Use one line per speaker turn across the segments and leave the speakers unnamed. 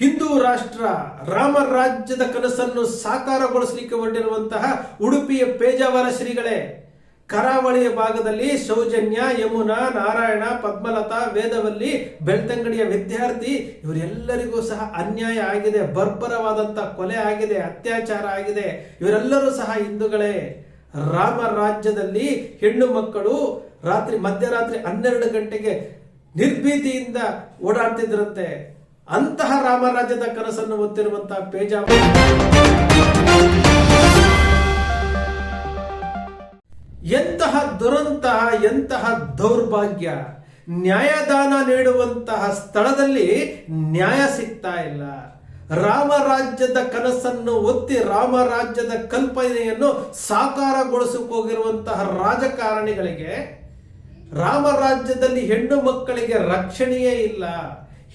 ಹಿಂದೂ ರಾಷ್ಟ್ರ ರಾಮ ರಾಜ್ಯದ ಕನಸನ್ನು ಸಾಕಾರಗೊಳಿಸಲಿಕ್ಕೆ ಹೊರಟಿರುವಂತಹ ಉಡುಪಿಯ ಪೇಜಾವರ ಶ್ರೀಗಳೇ, ಕರಾವಳಿಯ ಭಾಗದಲ್ಲಿ ಸೌಜನ್ಯ, ಯಮುನಾ, ನಾರಾಯಣ, ಪದ್ಮಲತಾ, ವೇದವಲ್ಲಿ ಬೆಳ್ತಂಗಡಿಯ ವಿದ್ಯಾರ್ಥಿ ಇವರೆಲ್ಲರಿಗೂ ಸಹ ಅನ್ಯಾಯ ಆಗಿದೆ ಬರ್ಬರವಾದಂತಹ ಕೊಲೆ ಆಗಿದೆ, ಅತ್ಯಾಚಾರ ಆಗಿದೆ. ಇವರೆಲ್ಲರೂ ಸಹ ಹಿಂದೂಗಳೇ, ರಾಮ ರಾಜ್ಯದಲ್ಲಿ ಹೆಣ್ಣು ಮಕ್ಕಳು ರಾತ್ರಿ ಮಧ್ಯರಾತ್ರಿ ಹನ್ನೆರಡು ಗಂಟೆಗೆ ನಿರ್ಭೀತಿಯಿಂದ ಓಡಾಡ್ತಿದ್ರಂತೆ. ಅಂತಹ ರಾಮರಾಜ್ಯದ ಕನಸನ್ನು ಹೊತ್ತಿರುವಂತಹ ಪೇಜಾವ ಎಂತಹ ದುರಂತ, ಎಂತಹ ದೌರ್ಭಾಗ್ಯ, ನ್ಯಾಯದಾನ ನೀಡುವಂತಹ ಸ್ಥಳದಲ್ಲಿ ನ್ಯಾಯ ಸಿಗ್ತಾ ಇಲ್ಲ. ರಾಮರಾಜ್ಯದ ಕನಸನ್ನು ಒತ್ತಿ ರಾಮರಾಜ್ಯದ ಕಲ್ಪನೆಯನ್ನು ಸಾಕಾರಗೊಳಿಸಕ್ಕೆ ಹೋಗಿರುವಂತಹ ರಾಜಕಾರಣಿಗಳಿಗೆ ರಾಮರಾಜ್ಯದಲ್ಲಿ ಹೆಣ್ಣು ಮಕ್ಕಳಿಗೆ ರಕ್ಷಣೆಯೇ ಇಲ್ಲ.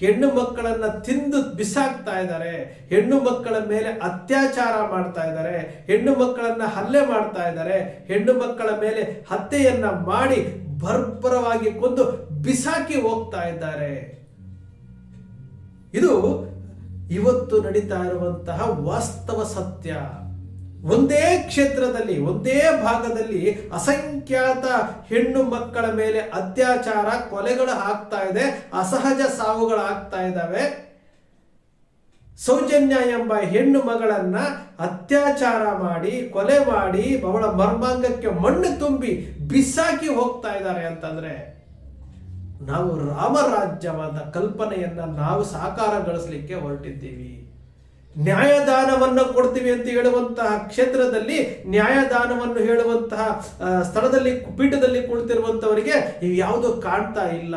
ಹೆಣ್ಣು ಮಕ್ಕಳನ್ನ ತಿಂದು ಬಿಸಾಕ್ತಾ ಇದ್ದಾರೆ, ಹೆಣ್ಣು ಮಕ್ಕಳ ಮೇಲೆ ಅತ್ಯಾಚಾರ ಮಾಡ್ತಾ ಇದ್ದಾರೆ, ಹೆಣ್ಣು ಮಕ್ಕಳನ್ನ ಹಲ್ಲೆ ಮಾಡ್ತಾ ಇದ್ದಾರೆ, ಹೆಣ್ಣು ಮಕ್ಕಳ ಮೇಲೆ ಹತ್ಯೆಯನ್ನ ಮಾಡಿ ಬರ್ಬರವಾಗಿ ಕೊಂದು ಬಿಸಾಕಿ ಹೋಗ್ತಾ ಇದ್ದಾರೆ. ಇದು ಇವತ್ತು ನಡೀತಾ ಇರುವಂತಹ ವಾಸ್ತವ ಸತ್ಯ. ಒಂದೇ ಕ್ಷೇತ್ರದಲ್ಲಿ, ಒಂದೇ ಭಾಗದಲ್ಲಿ ಅಸಂಖ್ಯಾತ ಹೆಣ್ಣು ಮಕ್ಕಳ ಮೇಲೆ ಅತ್ಯಾಚಾರ, ಕೊಲೆಗಳು ಆಗ್ತಾ ಇದೆ, ಅಸಹಜ ಸಾವುಗಳು ಆಗ್ತಾ ಇದ್ದಾವೆ. ಸೌಜನ್ಯ ಎಂಬ ಹೆಣ್ಣು ಮಗಳನ್ನ ಅತ್ಯಾಚಾರ ಮಾಡಿ, ಕೊಲೆ ಮಾಡಿ, ಅವಳ ಮರ್ಮಾಂಗಕ್ಕೆ ಮಣ್ಣು ತುಂಬಿ ಬಿಸಾಕಿ ಹೋಗ್ತಾ ಇದ್ದಾರೆ ಅಂತಂದ್ರೆ, ನಾವು ರಾಮರಾಜ್ಯವಾದ ಕಲ್ಪನೆಯನ್ನ ನಾವು ಸಾಕಾರಗೊಳಿಸಲಿಕ್ಕೆ ಹೊರಟಿದ್ದೀವಿ. ನ್ಯಾಯದಾನವನ್ನು ಕೊಡ್ತೀವಿ ಅಂತ ಹೇಳುವಂತಹ ಕ್ಷೇತ್ರದಲ್ಲಿ ನ್ಯಾಯದಾನವನ್ನು ಹೇಳುವಂತಹ ಸ್ಥಳದಲ್ಲಿ, ಪೀಠದಲ್ಲಿ ಕುಳಿತಿರುವಂತವರಿಗೆ ಇವು ಯಾವುದು ಕಾಣ್ತಾ ಇಲ್ಲ.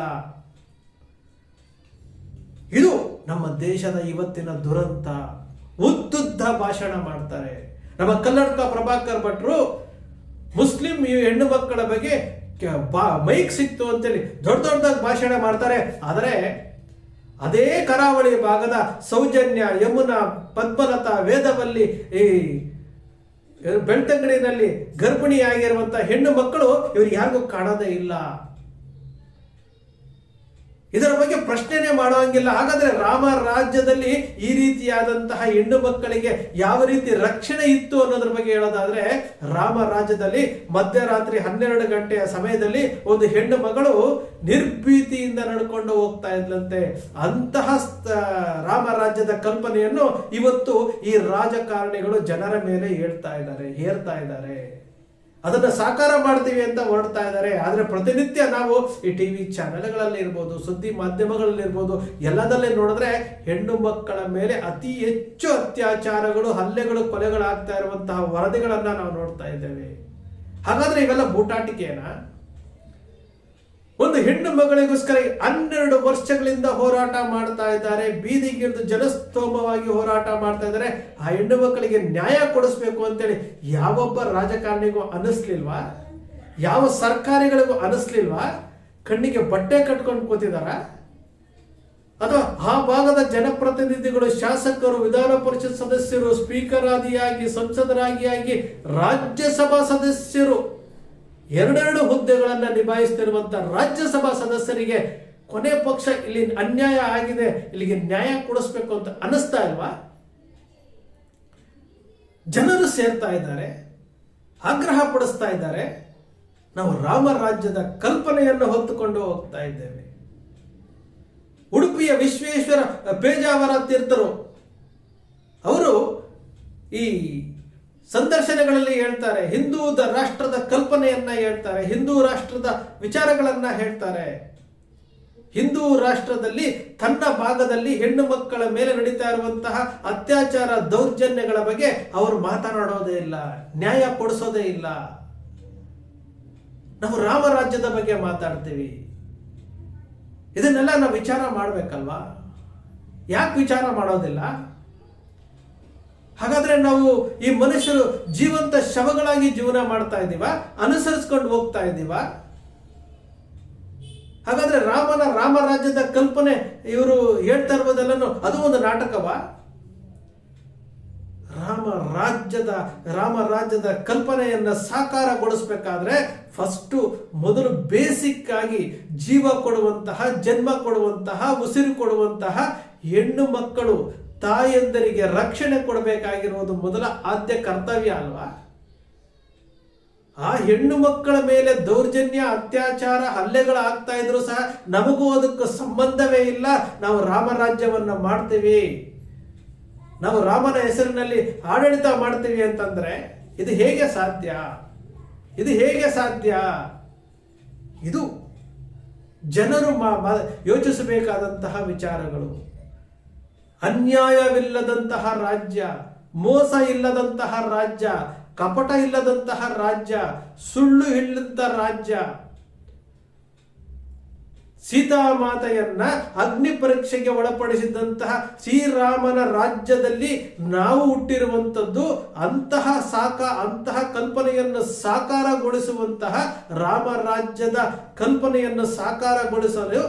ಇದು ನಮ್ಮ ದೇಶದ ಇವತ್ತಿನ ದುರಂತ. ಉದ್ದುದ್ದ ಭಾಷಣ ಮಾಡ್ತಾರೆ. ನಮ್ಮ ಕನ್ನಡಕ ಪ್ರಭಾಕರ್ ಭಟ್ರು, ಮುಸ್ಲಿಂ ಹೆಣ್ಣು ಮಕ್ಕಳ ಬಗ್ಗೆ ಮೈಕ್ ಸಿಕ್ತು ಅಂತೇಳಿ ದೊಡ್ಡ ದೊಡ್ಡದಾಗಿ ಭಾಷಣ ಮಾಡ್ತಾರೆ. ಆದರೆ ಅದೇ ಕರಾವಳಿ ಭಾಗದ ಸೌಜನ್ಯ, ಯಮುನಾ, ಪದ್ಮಲತಾ ವೇದವಲ್ಲಿ ಈ ಬೆಳ್ತಂಗಡಿನಲ್ಲಿ ಗರ್ಭಿಣಿಯಾಗಿರುವಂತಹ ಹೆಣ್ಣು ಮಕ್ಕಳು ಇವ್ರಿಗೆ ಯಾರಿಗೂ ಕಾಣೋದೇ ಇಲ್ಲ. ಇದರ ಬಗ್ಗೆ ಪ್ರಶ್ನೆನೇ ಮಾಡುವಂಗಿಲ್ಲ. ಹಾಗಾದ್ರೆ ರಾಮ ರಾಜ್ಯದಲ್ಲಿ ಈ ರೀತಿಯಾದಂತಹ ಹೆಣ್ಣು ಮಕ್ಕಳಿಗೆ ಯಾವ ರೀತಿ ರಕ್ಷಣೆ ಇತ್ತು ಅನ್ನೋದ್ರ ಬಗ್ಗೆ ಹೇಳೋದಾದ್ರೆ, ರಾಮ ರಾಜ್ಯದಲ್ಲಿ ಮಧ್ಯರಾತ್ರಿ ಹನ್ನೆರಡು ಗಂಟೆಯ ಸಮಯದಲ್ಲಿ ಒಂದು ಹೆಣ್ಣು ಮಗಳು ನಿರ್ಭೀತಿಯಿಂದ ನಡ್ಕೊಂಡು ಹೋಗ್ತಾ ಇದ್ಲಂತೆ. ಅಂತಹ ರಾಮ ರಾಜ್ಯದ ಕಲ್ಪನೆಯನ್ನು ಇವತ್ತು ಈ ರಾಜಕಾರಣಿಗಳು ಜನರ ಮೇಲೆ ಹೇಳ್ತಾ ಇದ್ದಾರೆ, ಹೇರ್ತಾ ಇದ್ದಾರೆ. ಅದನ್ನ ಸಾಕಾರ ಮಾಡ್ತೀವಿ ಅಂತ ಹೊರಡ್ತಾ ಇದ್ದಾರೆ. ಆದರೆ ಪ್ರತಿನಿತ್ಯ ನಾವು ಈ ಟಿವಿ ಚಾನೆಲ್ಗಳಲ್ಲಿ ಇರ್ಬೋದು, ಸುದ್ದಿ ಮಾಧ್ಯಮಗಳಲ್ಲಿ ಇರ್ಬೋದು ಎಲ್ಲದಲ್ಲೇ ನೋಡಿದ್ರೆ ಹೆಣ್ಣು ಮಕ್ಕಳ ಮೇಲೆ ಅತಿ ಹೆಚ್ಚು ಅತ್ಯಾಚಾರಗಳು, ಹಲ್ಲೆಗಳು, ಕೊಲೆಗಳಾಗ್ತಾ ಇರುವಂತಹ ವರದಿಗಳನ್ನು ನಾವು ನೋಡ್ತಾ ಇದ್ದೇವೆ. ಹಾಗಾದ್ರೆ ಇವೆಲ್ಲ ಬೂಟಾಟಿಕೆನಾ? ಒಂದು ಹೆಣ್ಣು ಮಗಳಿಗೋಸ್ಕರ ಹನ್ನೆರಡು ವರ್ಷಗಳಿಂದ ಹೋರಾಟ ಮಾಡ್ತಾ ಇದ್ದಾರೆ. ಬೀದಿಗಿಳಿದು ಜನಸ್ತೋಮವಾಗಿ ಹೋರಾಟ ಮಾಡ್ತಾ ಇದ್ದಾರೆ. ಆ ಹೆಣ್ಣು ಮಕ್ಕಳಿಗೆ ನ್ಯಾಯ ಕೊಡಿಸ್ಬೇಕು ಅಂತೇಳಿ ಯಾವೊಬ್ಬ ರಾಜಕಾರಣಿಗೂ ಅನಿಸ್ಲಿಲ್ವಾ? ಯಾವ ಸರ್ಕಾರಿಗಳಿಗೂ ಅನಿಸ್ಲಿಲ್ವಾ? ಕಣ್ಣಿಗೆ ಬಟ್ಟೆ ಕಟ್ಕೊಂಡು ಕೂತಿದಾರ? ಅಥವಾ ಆ ಭಾಗದ ಜನಪ್ರತಿನಿಧಿಗಳು, ಶಾಸಕರು, ವಿಧಾನ ಪರಿಷತ್ ಸದಸ್ಯರು, ಸ್ಪೀಕರ್ ಆದಿಯಾಗಿ ಸಂಸದರಾಗಿ ಆಗಿ ರಾಜ್ಯಸಭಾ ಸದಸ್ಯರು ಎರಡೆರಡು ಹುದ್ದೆಗಳನ್ನು ನಿಭಾಯಿಸ್ತಿರುವಂಥ ರಾಜ್ಯಸಭಾ ಸದಸ್ಯರಿಗೆ ಕೊನೆ ಪಕ್ಷ ಇಲ್ಲಿ ಅನ್ಯಾಯ ಆಗಿದೆ, ಇಲ್ಲಿಗೆ ನ್ಯಾಯ ಕೊಡಿಸ್ಬೇಕು ಅಂತ ಅನಿಸ್ತಾ ಇಲ್ವಾ? ಜನರು ಸೇರ್ತಾ ಇದ್ದಾರೆ, ಆಗ್ರಹ ಪಡಿಸ್ತಾ ಇದ್ದಾರೆ. ನಾವು ರಾಮ ರಾಜ್ಯದ ಕಲ್ಪನೆಯನ್ನು ಹೊತ್ತುಕೊಂಡು ಹೋಗ್ತಾ ಇದ್ದೇವೆ. ಉಡುಪಿಯ ವಿಶ್ವೇಶ್ವರ ಪೇಜಾವರ ತೀರ್ಥರು, ಅವರು ಈ ಸಂದರ್ಶನಗಳಲ್ಲಿ ಹೇಳ್ತಾರೆ ಹಿಂದೂ ರಾಷ್ಟ್ರದ ಕಲ್ಪನೆಯನ್ನ ಹೇಳ್ತಾರೆ, ಹಿಂದೂ ರಾಷ್ಟ್ರದ ವಿಚಾರಗಳನ್ನ ಹೇಳ್ತಾರೆ. ಹಿಂದೂ ರಾಷ್ಟ್ರದಲ್ಲಿ ತನ್ನ ಭಾಗದಲ್ಲಿ ಹೆಣ್ಣು ಮಕ್ಕಳ ಮೇಲೆ ನಡೀತಾ ಇರುವಂತಹ ಅತ್ಯಾಚಾರ ದೌರ್ಜನ್ಯಗಳ ಬಗ್ಗೆ ಅವರು ಮಾತನಾಡೋದೇ ಇಲ್ಲ, ನ್ಯಾಯ ಕೊಡಿಸೋದೇ ಇಲ್ಲ. ನಾವು ರಾಮರಾಜ್ಯದ ಬಗ್ಗೆ ಮಾತಾಡ್ತೀವಿ. ಇದನ್ನೆಲ್ಲ ನಾವು ವಿಚಾರ ಮಾಡ್ಬೇಕಲ್ವಾ? ಯಾಕೆ ವಿಚಾರ ಮಾಡೋದಿಲ್ಲ? ಹಾಗಾದ್ರೆ ನಾವು ಈ ಮನುಷ್ಯರು ಜೀವಂತ ಶವಗಳಾಗಿ ಜೀವನ ಮಾಡ್ತಾ ಇದ್ದೀವ? ಅನುಸರಿಸ್ಕೊಂಡು ಹೋಗ್ತಾ ಇದ್ದೀವ? ಹಾಗಾದ್ರೆ ರಾಮನ ರಾಮರಾಜ್ಯದ ಕಲ್ಪನೆ ಇವರು ಹೇಳ್ತಾ ಇರುವುದೆಲ್ಲನೂ ಅದು ಒಂದು ನಾಟಕವಾ? ರಾಮ ರಾಜ್ಯದ ರಾಮ ರಾಜ್ಯದ ಕಲ್ಪನೆಯನ್ನ ಸಾಕಾರಗೊಳಿಸಬೇಕಾದ್ರೆ ಫಸ್ಟು ಮೊದಲು ಬೇಸಿಕ್ ಆಗಿ ಜೀವ ಕೊಡುವಂತಹ, ಜನ್ಮ ಕೊಡುವಂತಹ, ಉಸಿರು ಕೊಡುವಂತಹ ಹೆಣ್ಣು ಮಕ್ಕಳು ತಾಯಂದರಿಗೆ ರಕ್ಷಣೆ ಕೊಡಬೇಕಾಗಿರುವುದು ಮೊದಲ ಆದ್ಯ ಕರ್ತವ್ಯ ಅಲ್ವಾ? ಆ ಹೆಣ್ಣು ಮಕ್ಕಳ ಮೇಲೆ ದೌರ್ಜನ್ಯ, ಅತ್ಯಾಚಾರ ಹಲ್ಲೆಗಳಾಗ್ತಾ ಇದ್ರು ಸಹ ನಮಗೂ ಅದಕ್ಕೂ ಸಂಬಂಧವೇ ಇಲ್ಲ. ನಾವು ರಾಮರಾಜ್ಯವನ್ನ ಮಾಡ್ತೀವಿ. ನಾವು ರಾಮನ ಹೆಸರಿನಲ್ಲಿ ಆಡಳಿತ ಮಾಡ್ತೀವಿ ಅಂತಂದ್ರೆ ಇದು ಹೇಗೆ ಸಾಧ್ಯ? ಇದು ಹೇಗೆ ಸಾಧ್ಯ? ಇದು ಜನರು ಯೋಚಿಸಬೇಕಾದಂತಹ ವಿಚಾರಗಳು. ಅನ್ಯಾಯವಿಲ್ಲದಂತಹ ರಾಜ್ಯ, ಮೋಸ ಇಲ್ಲದಂತಹ ರಾಜ್ಯ, ಕಪಟ ಇಲ್ಲದಂತಹ ರಾಜ್ಯ, ಸುಳ್ಳು ಇಲ್ಲದ ರಾಜ್ಯ. ಸೀತಾಮಾತೆಯನ್ನ ಅಗ್ನಿ ಪರೀಕ್ಷೆಗೆ ಒಳಪಡಿಸಿದಂತಹ ಶ್ರೀರಾಮನ ರಾಜ್ಯದಲ್ಲಿ ನಾವು ಹುಟ್ಟಿರುವಂಥದ್ದು ಅಂತಹ ಸಾಕ, ಅಂತಹ ಕಲ್ಪನೆಯನ್ನು ಸಾಕಾರಗೊಳಿಸುವಂತಹ ರಾಮ ರಾಜ್ಯದ ಕಲ್ಪನೆಯನ್ನು ಸಾಕಾರಗೊಳಿಸಲು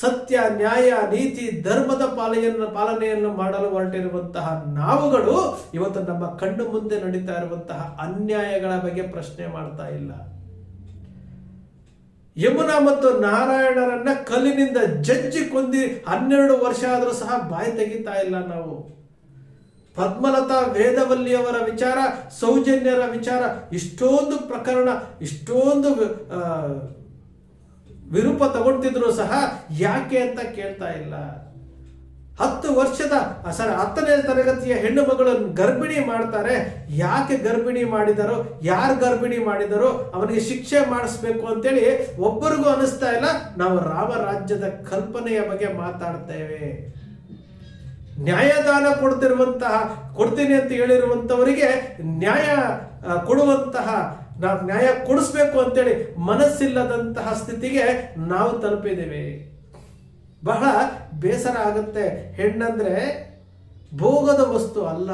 ಸತ್ಯ, ನ್ಯಾಯ, ನೀತಿ, ಧರ್ಮದ ಪಾಲೆಯನ್ನು, ಪಾಲನೆಯನ್ನು ಮಾಡಲು ಹೊರಟಿರುವಂತಹ ನಾವುಗಳು ಇವತ್ತು ನಮ್ಮ ಕಣ್ಣು ಮುಂದೆ ನಡೀತಾ ಇರುವಂತಹ ಅನ್ಯಾಯಗಳ ಬಗ್ಗೆ ಪ್ರಶ್ನೆ ಮಾಡ್ತಾ ಇಲ್ಲ. ಯಮುನಾ ಮತ್ತು ನಾರಾಯಣರನ್ನ ಕಲ್ಲಿನಿಂದ ಜಜ್ಜಿ ಕೊಂದಿ ಹನ್ನೆರಡು ವರ್ಷ ಆದರೂ ಸಹ ಬಾಯಿ ತೆಗಿತಾ ಇಲ್ಲ ನಾವು. ಪದ್ಮಲತಾ ವೇದವಲ್ಲಿಯವರ ವಿಚಾರ, ಸೌಜನ್ಯರ ವಿಚಾರ, ಇಷ್ಟೊಂದು ಪ್ರಕರಣ, ಇಷ್ಟೊಂದು ವಿರೂಪ ತಗೊಳ್ತಿದ್ರು ಸಹ ಯಾಕೆ ಅಂತ ಕೇಳ್ತಾ ಇಲ್ಲ. ಹತ್ತು ವರ್ಷದ ಸರ್ ಹತ್ತನೇ ತರಗತಿಯ ಹೆಣ್ಣು ಮಗಳನ್ನು ಗರ್ಭಿಣಿ ಮಾಡ್ತಾರೆ. ಯಾಕೆ ಗರ್ಭಿಣಿ ಮಾಡಿದರೋ, ಯಾರು ಗರ್ಭಿಣಿ ಮಾಡಿದರೋ ಅವನಿಗೆ ಶಿಕ್ಷೆ ಮಾಡಿಸ್ಬೇಕು ಅಂತೇಳಿ ಒಬ್ಬರಿಗೂ ಅನಿಸ್ತಾ ಇಲ್ಲ. ನಾವು ರಾಮರಾಜ್ಯದ ಕಲ್ಪನೆಯ ಬಗ್ಗೆ ಮಾತಾಡ್ತೇವೆ. ನ್ಯಾಯದಾನ ಕೊಡ್ತಿರುವಂತಹ, ಕೊಡ್ತೀನಿ ಅಂತ ಹೇಳಿರುವಂತವರಿಗೆ ನ್ಯಾಯ ಕೊಡುವಂತಹ ನಾವು ನ್ಯಾಯ ಕೊಡಿಸ್ಬೇಕು ಅಂತೇಳಿ ಮನಸ್ಸಿಲ್ಲದಂತಹ ಸ್ಥಿತಿಗೆ ನಾವು ತಲುಪಿದ್ದೇವೆ. ಬಹಳ ಬೇಸರ ಆಗುತ್ತೆ. ಹೆಣ್ಣಂದ್ರೆ ಭೋಗದ ವಸ್ತು ಅಲ್ಲ.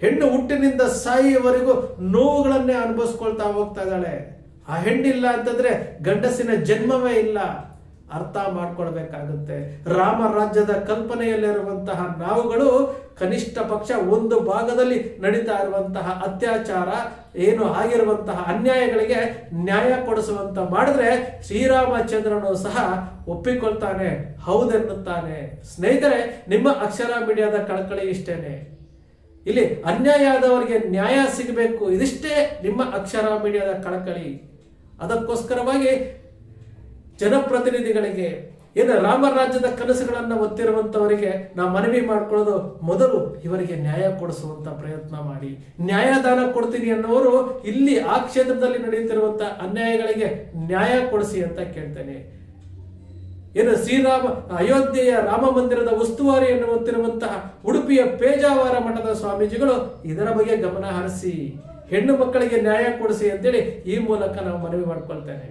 ಹೆಣ್ಣು ಹುಟ್ಟಿನಿಂದ ಸಾಯಿಯವರೆಗೂ ನೋವುಗಳನ್ನೇ ಅನುಭವಿಸ್ಕೊಳ್ತಾ ಹೋಗ್ತಾ ಇದ್ದಾಳೆ. ಆ ಹೆಣ್ಣಿಲ್ಲ ಅಂತಂದ್ರೆ ಗಂಡಸಿನ ಜನ್ಮವೇ ಇಲ್ಲ. ಅರ್ಥ ಮಾಡ್ಕೊಳ್ಬೇಕಾಗುತ್ತೆ. ರಾಮ ರಾಜ್ಯದ ಕಲ್ಪನೆಯಲ್ಲಿರುವಂತಹ ನಾವುಗಳು ಕನಿಷ್ಠ ಪಕ್ಷ ಒಂದು ಭಾಗದಲ್ಲಿ ನಡೀತಾ ಇರುವಂತಹ ಅತ್ಯಾಚಾರ, ಏನು ಆಗಿರುವಂತಹ ಅನ್ಯಾಯಗಳಿಗೆ ನ್ಯಾಯ ಕೊಡಿಸುವಂತ ಮಾಡಿದ್ರೆ ಶ್ರೀರಾಮಚಂದ್ರನು ಸಹ ಒಪ್ಪಿಕೊಳ್ತಾನೆ, ಹೌದೆನ್ನುತ್ತಾನೆ. ಸ್ನೇಹಿತರೆ, ನಿಮ್ಮ ಅಕ್ಷರ ಮೀಡಿಯಾದ ಕಳಕಳಿ ಇಷ್ಟೇನೆ. ಇಲ್ಲಿ ಅನ್ಯಾಯ ಆದವರಿಗೆ ನ್ಯಾಯ ಸಿಗಬೇಕು, ಇದಿಷ್ಟೇ ನಿಮ್ಮ ಅಕ್ಷರ ಮೀಡಿಯಾದ ಕಳಕಳಿ. ಅದಕ್ಕೋಸ್ಕರವಾಗಿ ಜನಪ್ರತಿನಿಧಿಗಳಿಗೆ, ಏನು ರಾಮರಾಜ್ಯದ ಕನಸುಗಳನ್ನು ಹೊತ್ತಿರುವಂತವರಿಗೆ ನಾವು ಮನವಿ ಮಾಡ್ಕೊಳ್ಳೋದು ಮೊದಲು ಇವರಿಗೆ ನ್ಯಾಯ ಕೊಡಿಸುವಂತ ಪ್ರಯತ್ನ ಮಾಡಿ. ನ್ಯಾಯದಾನ ಕೊಡ್ತೀನಿ ಅನ್ನೋರು ಇಲ್ಲಿ ಆ ಕ್ಷೇತ್ರದಲ್ಲಿ ನಡೆಯುತ್ತಿರುವಂಥ ಅನ್ಯಾಯಗಳಿಗೆ ನ್ಯಾಯ ಕೊಡಿಸಿ ಅಂತ ಕೇಳ್ತೇನೆ. ಏನು ಶ್ರೀರಾಮ, ಅಯೋಧ್ಯೆಯ ರಾಮ ಮಂದಿರದ ಉಸ್ತುವಾರಿಯನ್ನು ಹೊತ್ತಿರುವಂತಹ ಉಡುಪಿಯ ಪೇಜಾವರ ಮಠದ ಸ್ವಾಮೀಜಿಗಳು ಇದರ ಬಗ್ಗೆ ಗಮನ ಹರಿಸಿ, ಹೆಣ್ಣು ಮಕ್ಕಳಿಗೆ ನ್ಯಾಯ ಕೊಡಿಸಿ ಅಂತೇಳಿ ಈ ಮೂಲಕ ನಾವು ಮನವಿ ಮಾಡ್ಕೊಳ್ತೇನೆ.